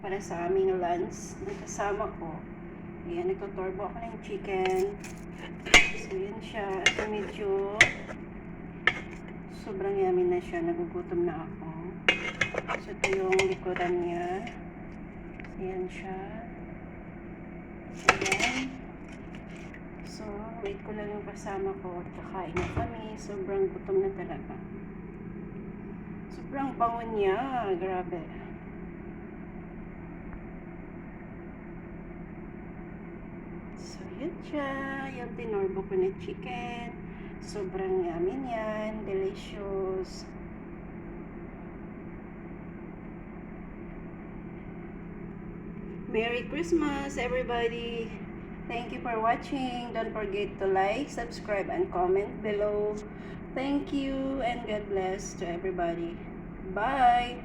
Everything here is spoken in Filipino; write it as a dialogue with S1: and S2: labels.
S1: para sa aming lunch. Ang kasama ko. Ayan, nagtutorbo ako ng chicken. So, yan siya. Ito medyo sobrang yummy na siya. Nagugutom na ako. So, ito yung likuran niya. Ayan siya. Ayan. So, wait ko lang yung kasama ko. Kakain na kami. Sobrang gutom na talaga. Sobrang bango niya. Grabe. So, yun siya. Yung tinorbo ko na chicken. Sobrang yummy niyan. Delicious. Merry Christmas, everybody! Thank you for watching. Don't forget to like, subscribe, and comment below. Thank you, and God bless to everybody. Bye!